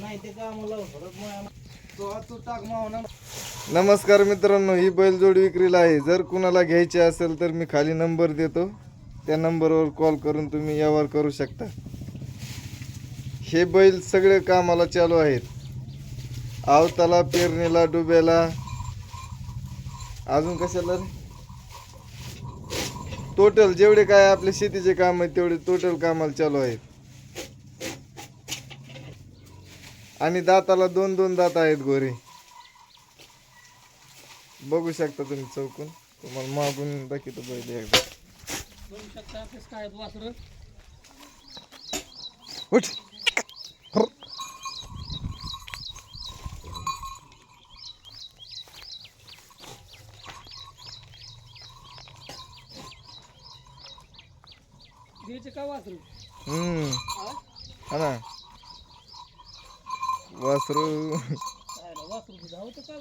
नाही ते टाक मावना नमस्कार मित्रांनो ही बैलजोडी विक्रीला आहे. जर कुणाला घ्यायची असेल तर मी खाली नंबर देतो. त्या नंबरवर कॉल करून तुम्ही व्यवहार करू शकता. हे बैल सगळे कामाला चालू आहेत. आवताला पेरणीला डुब्याला. अजून कशाला टोटल जेवढे काय आपले शेतीचे काम आहेत तेवढे टोटल कामाला चालू आहेत. आणि दाताला दोन दोन दात आहेत गोरे. बघू शकता तुम्ही चौकून. तुम्हाला मागून दाखवतो पहिले एकदा. बघू शकता कसं काय वासर उठ का वासर? हम्म. हा ना. वासरू वासरू धावतं का